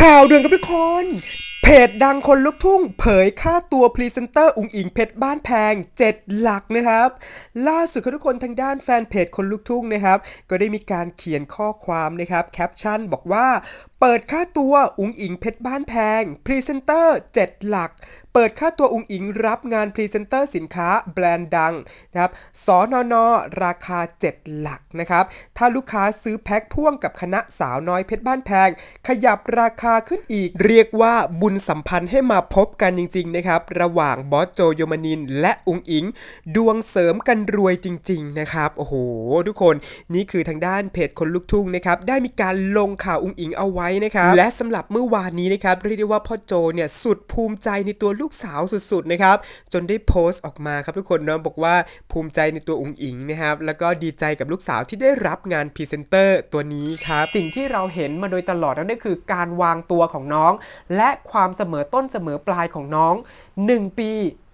ข่าวด่วนกับทุกคน เพจดังคนลุกทุ่ง เผยค่าตัวพรีเซนเตอร์อุงอิงเพชรบ้านแพง 7 หลักนะครับ ล่าสุดครับทุกคนทางด้านแฟนเพจคนลุกทุ่งนะครับ ก็ได้มีการเขียนข้อความนะครับแคปชั่นบอกว่าเปิดค่าตัวอุงอิงเพชรบ้านแพง พรีเซนเตอร์ 7 หลัก เปิดค่าตัวอุงอิงรับงานพรีเซนเตอร์สินค้าแบรนด์ดังนะครับสอนอนอราคา 7 หลักนะครับ ถ้าลูกค้าซื้อแพ็คพ่วงกับคณะสาวน้อยเพชรบ้านแพง ขยับราคาขึ้นอีก เรียกว่าบุญสัมพันธ์ให้มาพบกันจริง ๆ นะครับ ระหว่างบอสโจโยมานิน และอุงอิง ดวงเสริมกันรวยจริง ๆ นะครับ โอ้โห ทุกคนนี่คือทางด้านเพจคนลุกทุ่งนะครับได้มีการลงข่าวอุงอิงเอาไว้นะครับและสำหรับเมื่อวานนี้นะครับเรียกได้ว่าพ่อโจเนี่ยสุดภูมิใจในตัวลูกสาวสุดๆนะครับจนได้โพสต์ออกมาครับทุกคนเนาะบอกว่าภูมิใจในตัวอุงอิงนะครับแล้วก็ดีใจกับลูกสาวที่ได้รับงานพรีเซนเตอร์ตัวนี้ครับสิ่งที่เราเห็นมาโดยตลอดนั่นก็คือการวางตัวของน้อง และความเสมอต้นเสมอปลายของน้อง 1 ปี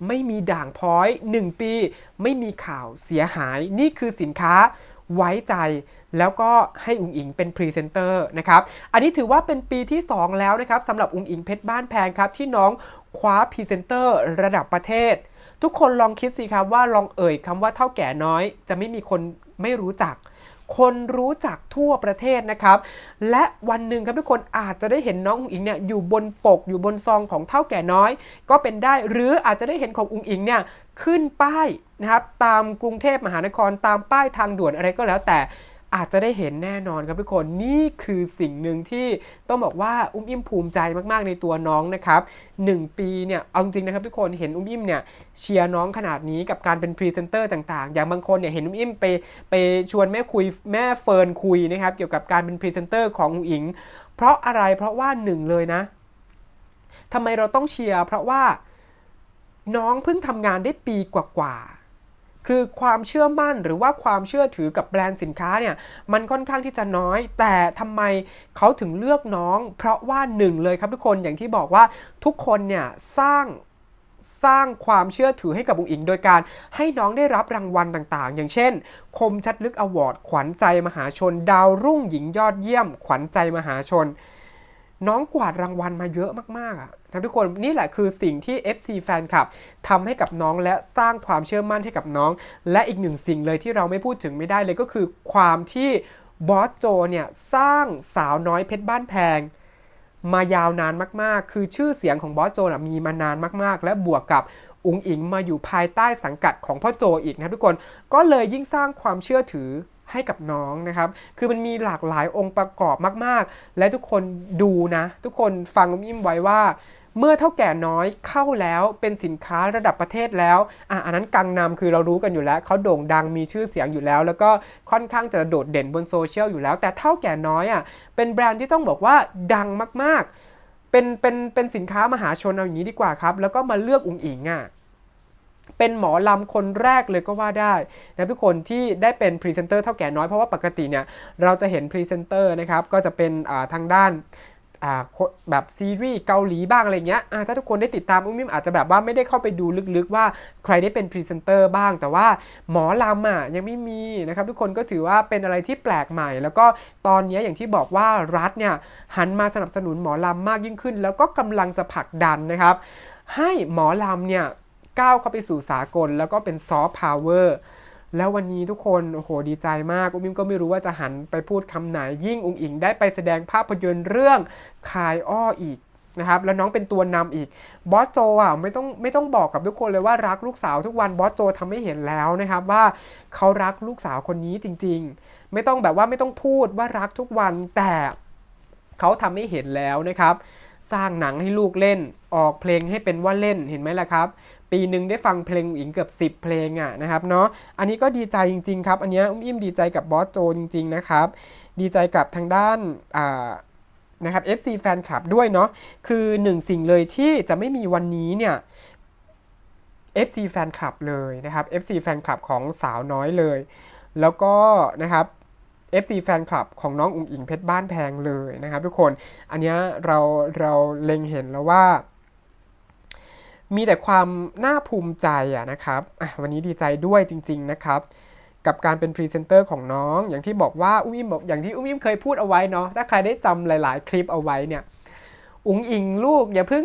ไม่มีด่างพร้อย 1 ปี ไม่มีข่าวเสียหาย นี่คือสินค้า ไว้ใจ แล้วก็ให้อุงอิงเป็นพรีเซนเตอร์นะครับ อันนี้ถือว่าเป็นปีที่ 2 แล้วนะครับสำหรับอุงอิงเพชรบ้านแพงครับ ที่น้องคว้าพรีเซนเตอร์ระดับประเทศ ทุกคนลองคิดสิครับว่าลองเอ่ยคำว่าเท่าแก่น้อย จะไม่มีคนไม่รู้จัก คนรู้จักทั่วประเทศนะครับ และวันหนึ่งครับทุกคนอาจจะได้เห็นน้องอุงอิงเนี่ยอยู่บนปกอยู่บนซองของเท่าแก่น้อย ก็เป็นได้หรืออาจจะได้เห็นของอุงอิงเนี่ยขึ้นป้ายนะครับตามกรุงเทพมหานครตามป้ายทางด่วนอะไรก็แล้วแต่ อาจจะได้เห็นแน่นอนครับทุกคนนี่คือสิ่งหนึ่งที่ต้องบอกว่าอุ้มอิ่มภูมิใจมากๆในตัวน้องนะครับหนึ่งปีเนี่ยเอาจริงนะครับทุกคนเห็นอุ้มอิ่มเนี่ยเชียร์น้องขนาดนี้กับการเป็นพรีเซนเตอร์ต่างๆ อย่างบางคนเนี่ยเห็นอุ้มอิ่มไปไปชวนแม่คุยแม่เฟิร์นคุยนะครับเกี่ยวกับการเป็นพรีเซนเตอร์ของอุ๋งอิง เพราะอะไรเพราะว่าหนึ่งเลยนะทำไมเราต้องเชียร์เพราะว่าน้องเพิ่งทำงานได้ปีกว่าๆ คือความเชื่อมั่นหรือว่าความเชื่อถือกับแบรนด์สินค้าเนี่ยมันค่อนข้างที่จะน้อย แต่ทำไมเขาถึงเลือกน้อง เพราะว่าหนึ่งเลยครับทุกคนอย่างที่บอกว่าทุกคนเนี่ยสร้างสร้างความเชื่อถือให้กับอุ๋งอิง โดยการให้น้องได้รับรางวัลต่างๆ อย่างเช่น คมชัดลึกอวอร์ด ขวัญใจมหาชน ดาวรุ่งหญิงยอดเยี่ยม ขวัญใจมหาชน น้องกวาดรางวัลมาเยอะมากๆอะนะทุกคนนี่แหละคือสิ่งที่ FC แฟนคลับทำให้กับน้องและสร้างความเชื่อมั่นให้กับน้อง และอีกหนึ่งสิ่งเลยที่เราไม่พูดถึงไม่ได้เลยก็คือความที่บอสโจเนี่ยสร้างสาวน้อยเพชรบ้านแพง มายาวนานมากๆ คือชื่อเสียงของบอสโจนะมีมานานมากๆ และบวกกับอุงอิงมาอยู่ภายใต้สังกัดของพ่อโจอีกนะทุกคนก็เลยยิ่งสร้างความเชื่อถือ ให้กับน้องนะครับ คือมันมีหลากหลายองค์ประกอบมากๆ และทุกคนดูนะ ทุกคนฟังยิ้มไว้ว่า เมื่อเท่าแก่น้อยเข้าแล้วเป็นสินค้าระดับประเทศแล้วอะอันนั้นกังนำคือเรารู้กันอยู่แล้วเขาโด่งดังมีชื่อเสียงอยู่แล้ว แล้วก็ค่อนข้างจะโดดเด่นบนโซเชียลอยู่แล้ว แต่เท่าแก่น้อยอะเป็นแบรนด์ที่ต้องบอกว่าดังมากๆ เป็นเป็นเป็นสินค้ามหาชนเอาอย่างนี้ดีกว่าครับ แล้วก็มาเลือกอุงอิงอะ เป็นหมอลำคนแรกเลยก็ว่าได้นะทุกคนที่ได้เป็นพรีเซนเตอร์เท่าแก่น้อยเพราะว่าปกติเนี่ยเราจะเห็นพรีเซนเตอร์นะครับก็จะเป็นทางด้านแบบซีรีส์เกาหลีบ้างอะไรเงี้ยถ้าทุกคนได้ติดตามอุ้มมิมอาจจะแบบว่าไม่ได้เข้าไปดูลึกๆว่าใครได้เป็นพรีเซนเตอร์บ้าง แต่ว่าหมอลำอะยังไม่มีนะครับทุกคนก็ถือว่าเป็นอะไรที่แปลกใหม่ แล้วก็ตอนนี้อย่างที่บอกว่ารัฐเนี่ยหันมาสนับสนุนหมอลำมากยิ่งขึ้น แล้วก็กำลังจะผลักดันนะครับให้หมอลำเนี่ย ก้าวเข้าไปสู่สากล แล้วก็เป็นซอฟต์พาวเวอร์แล้ววันนี้ทุกคนโอ้โหดีใจมาก อุ้มอิมก็ไม่รู้ว่าจะหันไปพูดคำไหน ยิ่งอุ้งอิงได้ไปแสดงภาพยนตร์เรื่องคายอ้ออีกนะครับแล้วน้องเป็นตัวนำอีกบอสโจอะไม่ต้องไม่ต้องบอกกับทุกคนเลยว่ารักลูกสาวทุกวันบอสโจทำให้เห็นแล้วนะครับว่าเขารักลูกสาวคนนี้จริง ๆ ไม่ต้องแบบว่าไม่ต้องพูดว่ารักทุกวันแต่เขาทำให้เห็นแล้วนะครับ สร้างหนังให้ลูกเล่นออกเพลงให้เป็นว่าเล่นเห็นไหมล่ะครับ ปีหนึ่งได้ฟังเพลงอิงเกือบ 10 เพลงอะนะครับเนาะอันนี้ก็ดีใจจริง ๆ ครับ อันนี้อุ้มอิ่มดีใจกับบอสโจจริง ๆ นะครับ ดีใจกับทางด้านอ่านะครับ FC แฟนคลับด้วยเนาะคือหนึ่งสิ่งเลยที่จะไม่มีวันนี้เนี่ย FC แฟนคลับเลยนะครับ FC แฟนคลับของสาวน้อยเลย แล้วก็นะครับ FC แฟนคลับของน้องอุ๋งอิงเพชรบ้านแพงเลยนะครับ ทุกคนอันนี้เราเราเล็งเห็นแล้วว่า มีแต่ความน่าภูมิใจอะนะครับวันนี้ดีใจด้วยจริง ๆ นะครับ กับการเป็นพรีเซนเตอร์ของน้อง อย่างที่บอกว่าอุ้มอิมบอกอย่างที่อุ้มอิมเคยพูดเอาไว้เนาะถ้าใครได้จำหลาย ๆ คลิปเอาไว้เนี่ยอุ๋งอิงลูกอย่าเพิ่ง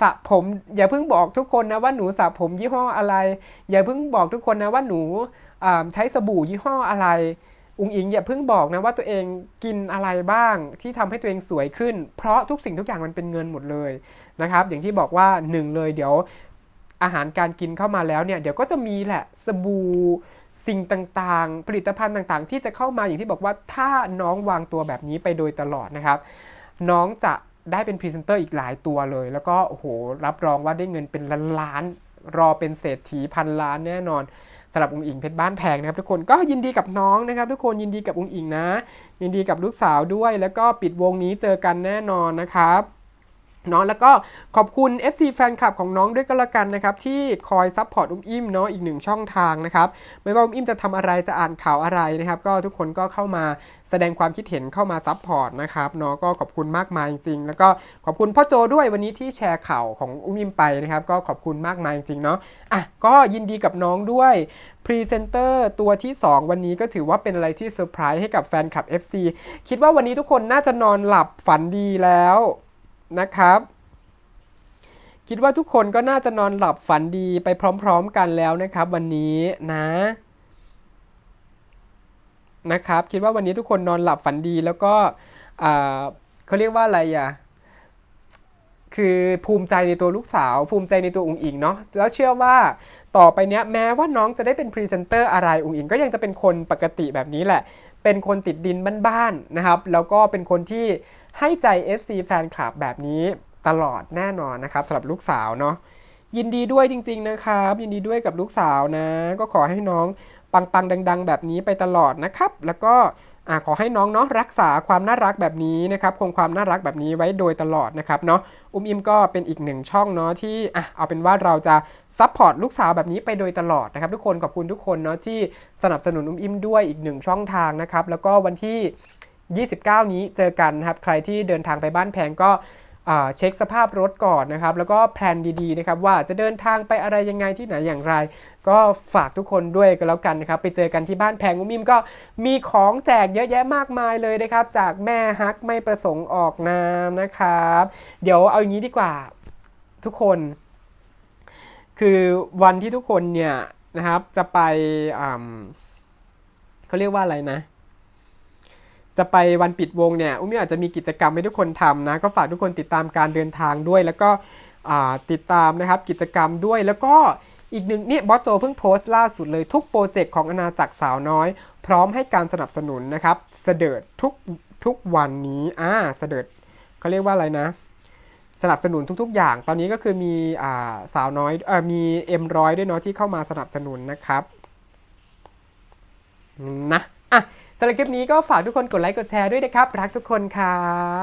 สระผมอย่าเพิ่งบอกทุกคนนะว่าหนูสระผมยี่ห้ออะไร อย่าเพิ่งบอกทุกคนนะว่าหนูใช้สบู่ยี่ห้ออะไร อุงอิงอย่าเพิ่งบอกนะว่าตัวเองกินอะไรบ้างที่ทำให้ตัวเองสวยขึ้น เพราะทุกสิ่งทุกอย่างมันเป็นเงินหมดเลยนะครับ อย่างที่บอกว่าหนึ่งเลยเดี๋ยวอาหารการกินเข้ามาแล้วเนี่ยเดี๋ยวก็จะมีแหละสบู่สิ่งต่างๆ ผลิตภัณฑ์ต่างๆ ที่จะเข้ามาอย่างที่บอกว่าถ้าน้องวางตัวแบบนี้ไปโดยตลอดนะครับ น้องจะได้เป็นพรีเซนเตอร์อีกหลายตัวเลย แล้วก็โอ้โหรับรองว่าได้เงินเป็นล้านๆรอเป็นเศรษฐีพันล้านแน่นอน สำหรับองค์อิงเพชรบ้านแพงนะครับทุกคนก็ยินดีกับน้องนะครับ ทุกคนยินดีกับองค์อิงนะ ยินดีกับลูกสาวด้วย แล้วก็ปิดวงนี้เจอกันแน่นอนนะครับ เนาะแล้วก็ขอบคุณ FC แฟนคลับของน้องด้วยก็แล้วกันนะครับ ที่คอยซัพพอร์ตอุ้มอิ่มเนาะอีกหนึ่งช่องทางนะครับ ไม่ว่าอุ้มอิ่มจะทำอะไรจะอ่านข่าวอะไรนะครับ ก็ทุกคนก็เข้ามาแสดงความคิดเห็นเข้ามาซัพพอร์ตนะครับเนาะก็ขอบคุณมากมายจริงๆแล้วก็ขอบคุณพ่อโจด้วยวันนี้ที่แชร์ข่าวของอุ้มอิ่มไปนะครับ ก็ขอบคุณมากมายจริงๆเนาะอะก็ยินดีกับน้องด้วยพรีเซนเตอร์ตัวที่ 2 วันนี้ก็ถือว่าเป็นอะไรที่เซอร์ไพรส์ให้กับแฟนคลับ FC คิดว่าวันนี้ทุกคนน่าจะนอนหลับฝันดีแล้ว นะครับ คิดว่าทุกคนก็น่าจะนอนหลับฝันดีไปพร้อมๆกันแล้วนะครับวันนี้นะนะครับคิดว่าวันนี้ทุกคนนอนหลับฝันดีแล้วก็เขาเรียกว่าอะไรอะคือภูมิใจในตัวลูกสาว ภูมิใจในตัวอุ๋งอิงเนาะแล้วเชื่อว่าต่อไปเนี้ยแม้ว่าน้องจะได้เป็นพรีเซนเตอร์อะไรอุ๋งอิงก็ยังจะเป็นคนปกติแบบนี้แหละ เป็นคนติดดินบ้านๆนะครับ แล้วก็เป็นคนที่ ให้ใจ FC แฟนคลับแบบนี้ตลอดแน่นอนนะครับสำหรับลูกสาวเนาะยินดีด้วยจริง ๆนะครับ ยินดีด้วยกับลูกสาวนะ ก็ขอให้น้องปังๆดัง ๆ แบบนี้ไปตลอดนะครับ แล้วก็อ่าขอให้น้องเนาะรักษาความน่ารักแบบนี้นะครับคงความน่ารักแบบนี้ไว้โดยตลอดนะครับเนาะอุ้มอิมก็เป็นอีกหนึ่งช่องเนาะที่อะเอาเป็นว่าเราจะซัพพอร์ตลูกสาวแบบนี้ไปโดยตลอดนะครับ ทุกคนขอบคุณทุกคนเนาะที่สนับสนุนอุ้มอิมด้วยอีกหนึ่งช่องทางนะครับ แล้วก็วันที่ 29 นี้เจอกันนะครับ ใครที่เดินทางไปบ้านแพงก็เช็คสภาพรถก่อนนะครับ แล้วก็แพลนดีๆนะครับว่าจะเดินทางไปอะไรยังไงที่ไหนอย่างไร ก็ฝากทุกคนด้วยกันแล้วกันนะครับ ไปเจอกันที่บ้านแพงอุ้มอิมก็มีของแจกเยอะแยะมากมายเลยนะครับ จากแม่ฮักไม่ประสงค์ออกนามนะครับ เดี๋ยวเอาอย่างนี้ดีกว่าทุกคน คือวันที่ทุกคนเนี่ยนะครับจะไปเขาเรียกว่าอะไรนะ จะไปวันปิดวงเนี่ยอุ้มอาจจะมีกิจกรรมให้ทุกคนทำนะ ก็ฝากทุกคนติดตามการเดินทางด้วย แล้วก็ติดตามนะครับกิจกรรมด้วยแล้วก็อีกหนึ่งเนี่ยบอสโจเพิ่งโพสต์ล่าสุดเลยทุกโปรเจกต์ของอาณาจักรสาวน้อย พร้อมให้การสนับสนุนนะครับเสด็จทุกทุกวันนี้อ่าเสด็จเขาเรียกว่าอะไรนะ สนับสนุนทุกๆ อย่าง ตอนนี้ก็คือมีอ่าสาวน้อยเออมีเอ็มร้อยด้วยเนาะที่เข้ามาสนับสนุนนะครับนะอะ สำหรับคลิปนี้ก็ฝากทุกคนกดไลค์กดแชร์ด้วยนะครับ รักทุกคนครับ